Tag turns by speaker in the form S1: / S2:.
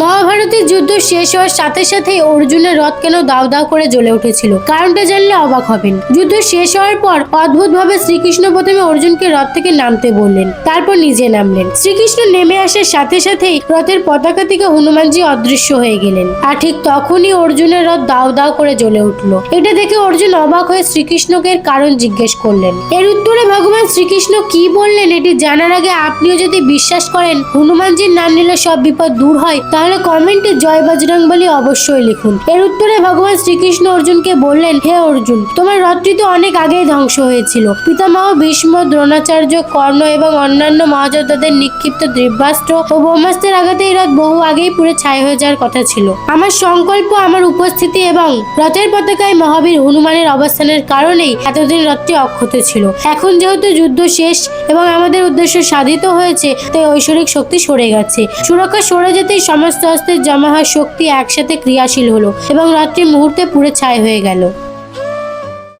S1: মহাভারতের যুদ্ধ শেষ হওয়ার সাথে সাথে অর্জুনের রথ কেন দাও দাও করে জ্বলে উঠেছিল? কারণটা জানলে অবাক হবেন। যুদ্ধ শেষ হওয়ার পর অদ্ভুতভাবে শ্রীকৃষ্ণ প্রথমে অর্জুনকে রথ থেকে নামতে বললেন। তারপর নিজে নামলেন। শ্রীকৃষ্ণ নেমে আসার সাথে সাথেই রথের পতাকা থেকে হনুমানজি অদৃশ্য হয়ে গেলেন আর ঠিক তখনই অর্জুনের রথ দাও দাও করে জ্বলে উঠল। এটা দেখে অর্জুন অবাক হয়ে শ্রীকৃষ্ণকে কারণ জিজ্ঞেস করলেন। এর উত্তরে ভগবান শ্রীকৃষ্ণ কি বললেন এটি জানার আগে আপনিও যদি বিশ্বাস করেন, হনুমানজির নাম নিলে সব বিপদ দূর হয়, তাহলে কমেন্টে জয় বজরং বলি অবশ্যই লিখুন। এর উত্তরে ভগবান শ্রীকৃষ্ণ অর্জুনকে বললেন, হে অর্জুন, তোমার রথটি তো অনেক আগেই ধ্বংস হয়েছিল। পিতামহ ভীষ্ম, দ্রোণাচার্য, কর্ণ এবং অন্যান্য মহাযোদ্ধাদের নিক্ষিপ্ত দিব্যাস্ত্র ও ব্রহ্মাস্ত্রের আঘাতে এই রথ বহু আগেই পুরো ছাই হয়ে যাওয়ার কথা ছিল। আমার সংকল্প, আমার উপস্থিতি এবং রথের পতাকায় মহাবীর হনুমানের অবস্থানের কারণেই এতদিন রথটি অক্ষত ছিল। এখন যেহেতু যুদ্ধ শেষ এবং আমাদের উদ্দেশ্য সাধিত হয়েছে, তাই ঐশ্বরিক শক্তি সরে গেছে। সুরক্ষা সরে যেতেই সমস্ত অস্ত্রের জমা হওয়া শক্তি একসাথে ক্রিয়াশীল হলো এবং রাত্রি মুহূর্তে পুড়ে ছাই হয়ে গেল।